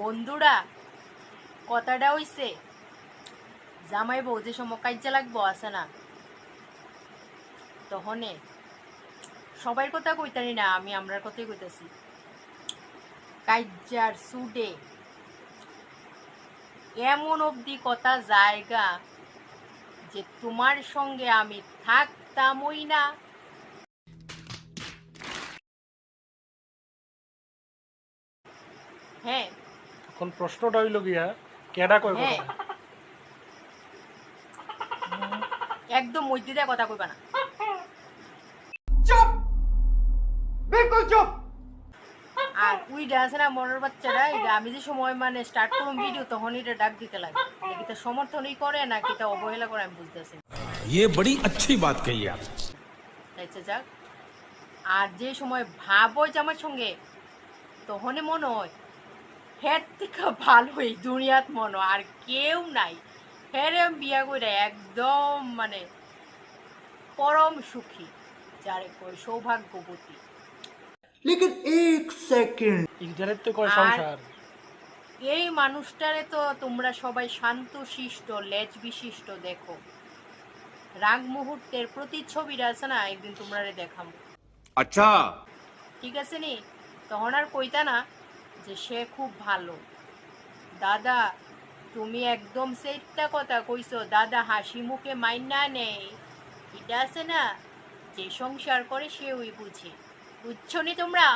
বন্ধুরা, কথাটা হইছে, জামাই বউ যে সময় কাজে লাগবো আছে না, তখনে সবার কথা কইতানি না, আমি আমরার কথাই কইতাছি। কাইজার সুডে এমন অবধি কথা জায়গা যে তোমার সঙ্গে আমি থাকতামই না। হ্যাঁ এখন প্রশ্নটা হইল গিয়া কেডা কয় হ্যাঁ কথা একদম মধ্যে দিয়ে কথা কইবা না চুপ বিলকুল চুপ আর উইটা আছে না মনের বাচ্চারা এটা আমি যে সময় মানে স্টার্ট করুম ভিডিও তখন এটা ডাক দিতে লাগে নাকি তা সমর্থনই করে নাকি তা অবহেলা করে আমি বুঝতেছি না। ये बड़ी अच्छी बात कही आप আচ্ছা যাক আর যে সময় ভাব হয় যে আমার সঙ্গে তখনই মনে হয় হের থেকে ভালো এই দুনিয়াত মনো আর কেউ নাই। হেরে বিয়া করে একদম মানে পরম সুখী যারে কই সৌভাগ্যবতী। লেকিন এক সেকেন্ড। ইজারের তো কয় সংসার? এই মানুষটারে তো তোমরা সবাই শান্ত শিষ্ট লেজ বিশিষ্ট দেখো। রাগ মুহূর্তের প্রতিচ্ছবির আছে না একদিন তোমরা দেখাম। আচ্ছা। ঠিক আছে নি? তখন আর কইতা না যে সে খুব ভালো। দাদা, তুমি একদম সেইটা কথা কইছো। দাদা, হাসি মুখে মাইনা নেই। এটা আছে না, যে সংসার করে সে ওই বুঝে। বুঝছ নি তোমরা?